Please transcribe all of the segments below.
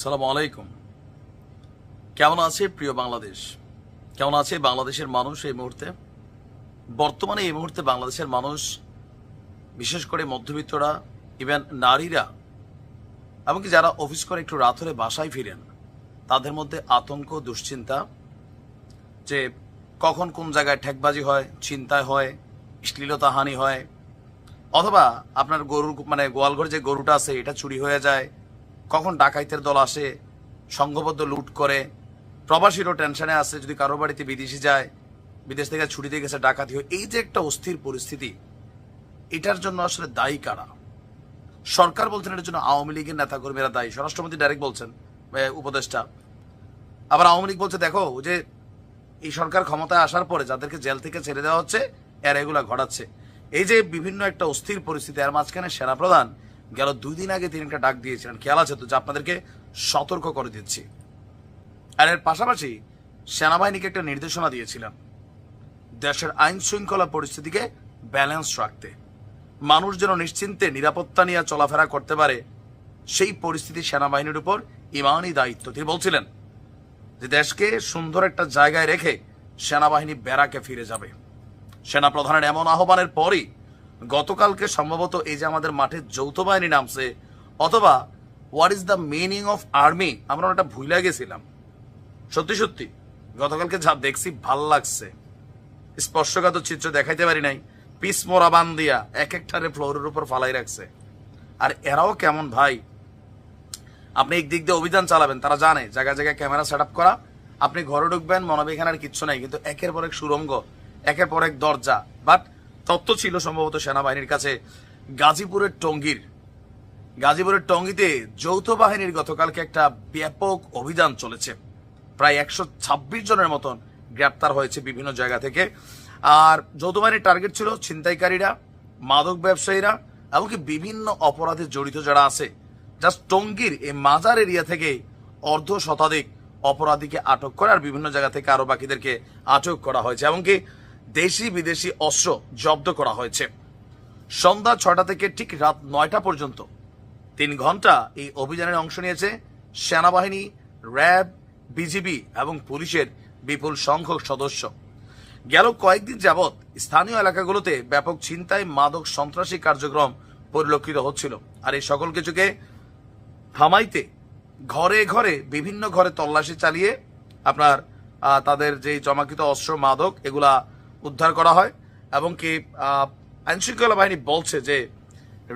সালাম আলাইকুম। কেমন আছে প্রিয় বাংলাদেশ? কেমন আছে বাংলাদেশের মানুষ এই মুহূর্তে? বর্তমানে এই মুহূর্তে বাংলাদেশের মানুষ, বিশেষ করে মধ্যবিত্তরা ইভেন নারীরা, এমনকি যারা অফিস করে একটু রাত হলে বাসায় ফিরেন, তাদের মধ্যে আতঙ্ক, দুশ্চিন্তা যে কখন কোন জায়গায় ঠেকবাজি হয় চিন্তায় হয় শ্লীলতা হানি হয়, অথবা আপনার গরুর মানে গোয়ালঘর যে গরুটা আছে, এটা চুরি হয়ে যায় কখন ডাকাইতের দল আসে, সংঘবদ্ধ লুট করে, প্রবাসীরও টেনশনে আছে, যদি কারও বাড়িতে বিদেশি যায়, বিদেশ থেকে ছুটিতে গেছে, ডাকাতি হয়, এই যে একটা অস্থির পরিস্থিতি, এটার জন্য আসলে দায়ী কারা? সরকার বলছেন এটার জন্য আওয়ামী লীগের নেতাকর্মীরা দায়ী। স্বরাষ্ট্রমন্ত্রী ডাইরেক্ট বলছেন উপদেষ্টা। আবার আওয়ামী লীগ বলছে, দেখো যে এই সরকার ক্ষমতায় আসার পরে যাদেরকে জেল থেকে ছেড়ে দেওয়া হচ্ছে, এরা এগুলা ঘটাচ্ছে। এই যে বিভিন্ন একটা অস্থির পরিস্থিতি, এর মাঝখানে সেনাপ্রধান গেল দুই দিন আগে তিনি একটা ডাক দিয়েছিলেন। খেয়াল আছে তো? যে আপনাদেরকে সতর্ক করে দিচ্ছি। আর এর পাশাপাশি সেনাবাহিনীকে একটা নির্দেশনা দিয়েছিলেন দেশের আইন শৃঙ্খলা পরিস্থিতিকে ব্যালেন্স রাখতে। মানুষ যেন নিশ্চিন্তে নিরাপত্তা নিয়ে চলাফেরা করতে পারে, সেই পরিস্থিতি সেনাবাহিনীর উপর ইমানই দায়িত্ব। তিনি বলছিলেন যে দেশকে সুন্দর একটা জায়গায় রেখে সেনাবাহিনী ব্যারাকে ফিরে যাবে। সেনা প্রধানের এমন আহ্বানের পরই গতকালকে সম্ভবত এই যে আমাদের মাঠে যৌথ বাহিনী নামছে, অথবা what is the meaning of army আমরা ওটা ভুলে গেছিলাম। সত্যি সত্যি, গতকালকে যা দেখছি ভালো লাগছে। স্পর্শকাত চিত্র দেখাইতে পারি নাই। পিস মোরা দিয়া এক একটারে ফ্লোরের উপর ফালাই রাখছে। আর এরাও কেমন ভাই? আপনি এক দিক দিয়ে অভিযান চালাবেন, তারা জানে। জায়গায় জায়গায় ক্যামেরা সেট করা। আপনি ঘরে ঢুকবেন মনে হবে এখানে আর কিচ্ছু নাই। কিন্তু একের পর এক সুরঙ্গ একের পর এক দরজা। বাট তথ্য ছিল সম্ভবত সেনাবাহিনীর কাছে গাজীপুরের টঙ্গীর। গাজীপুরের টঙ্গীতে যৌথ বাহিনীর গতকালকে একটা ব্যাপক অভিযান চলেছে। প্রায় একশো ছাব্বিশ জনের মতন গ্রেপ্তার হয়েছে বিভিন্ন জায়গা থেকে। আর যৌথ বাহিনীর টার্গেট ছিল ছিনতাইকারীরা, মাদক ব্যবসায়ীরা, এমনকি বিভিন্ন অপরাধে জড়িত যারা আছে। জাস্ট টঙ্গীর এই মাজার এরিয়া থেকে অর্ধ শতাধিক অপরাধীকে আটক করে আর বিভিন্ন জায়গা থেকে আরও বাকিদেরকে আটক করা হয়েছে। এমনকি দেশি বিদেশি অস্ত্র জব্দ করা হয়েছে। সন্ধ্যা ছটা থেকে ঠিক রাত নয়টা পর্যন্ত তিন ঘণ্টা এই অভিযানের অংশ নিয়েছে সেনাবাহিনী, র্যাব, বিজিবি এবং পুলিশের বিপুল সংখ্যক সদস্য। গেল কয়েকদিন যাবৎ স্থানীয় এলাকাগুলোতে ব্যাপক ছিনতাই, মাদক সন্ত্রাসী কার্যক্রম পরিলক্ষিত হচ্ছিল। আর এই সকল কিছুকে থামাইতে ঘরে ঘরে বিভিন্ন ঘরে তল্লাশি চালিয়ে আপনার তাদের যে জমাকৃত অস্ত্র, মাদক, এগুলা উদ্ধার করা হয় এবং কি আইন শৃঙ্খলা বাহিনী বলছে যে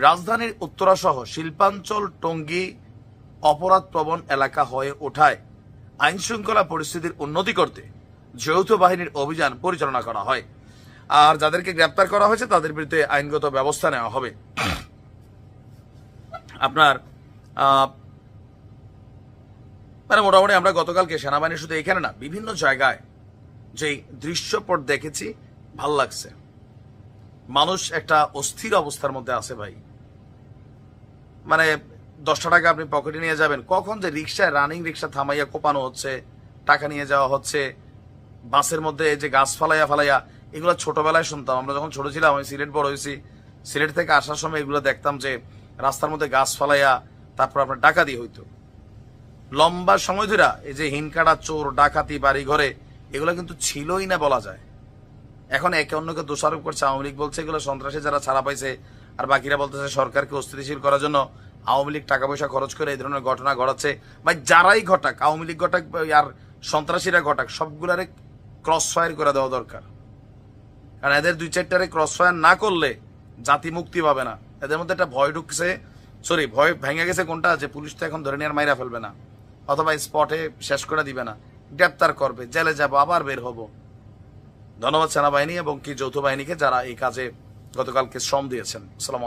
রাজধানীর উত্তরা সহ শিল্পাঞ্চল, টঙ্গী অপরাধ প্রবণ এলাকা হয়ে ওঠায় আইন শৃঙ্খলা পরিস্থিতির উন্নতি করতে যৌথ বাহিনীর অভিযান পরিচালনা করা হয়। আর যাদেরকে গ্রেপ্তার করা হয়েছে, তাদের বিরুদ্ধে আইনগত ব্যবস্থা নেওয়া হবে। আপনার মানে মোটামুটি আমরা গতকালকে সেনাবাহিনী শুধু এখানে না, বিভিন্ন জায়গায় যে দৃশ্যপট দেখেছি, ভালো লাগছে। মানুষ একটা অস্থির অবস্থার মধ্যে আছে ভাই। মানে দশটা টাকা আপনি পকেটে নিয়ে যাবেন, কখন যে রিক্সায় রানিং রিক্সা থামাইয়া কোপানো হচ্ছে, টাকা নিয়ে যাওয়া হচ্ছে, বাসের মধ্যে যে গাছ ফালাইয়া ফালাইয়া, এগুলো ছোটবেলায় শুনতাম। আমরা যখন ছোট ছিলাম, আমি সিলেট বড় হয়েছি, সিলেট থেকে আসার সময় এগুলো দেখতাম যে রাস্তার মধ্যে গাছ ফালাইয়া তারপর আপনার ডাকাতি হইতো। লম্বা সময় ধরে এই যে হিনকাটা চোর, ডাকাতি বাড়ি ঘরে এগুলো কিন্তু ছিলই না বলা যায়। এখন একে অন্যকে দোষারোপ করছে, আওয়ামী লীগ বলছে এগুলো সন্ত্রাসী যারা ছাড়া পাইছে, আর বাকিরা বলতেছে সরকারকে অস্থিতিশীল করার জন্য আওয়ামী লীগ টাকা পয়সা খরচ করে এই ধরনের ঘটনা ঘটাচ্ছে। ভাই, যারাই ঘটাক, আওয়ামী লীগ ঘটাক আর সন্ত্রাসীরা ঘটাক, সবগুলারে ক্রস ফায়ার করে দেওয়া দরকার। কারণ এদের দুই চারটারে ক্রস ফায়ার না করলে জাতি মুক্তি পাবে না। এদের মধ্যে একটা ভয় ঢুকছে সরি ভয় ভেঙে গেছে কোনটা? যে পুলিশ তো এখন ধরে নিয়ে আর মাইরা ফেলবে না, অথবা স্পটে শেষ করে দিবে না। গ্রেপ্তার করবে, জেলে যাব, আবার বের হব। ধন্যবাদ সেনাবাহিনী এবং কি যৌথ বাহিনীকে যারা এই কাজে গতকালকে শ্রম দিয়েছেন। আসসালামু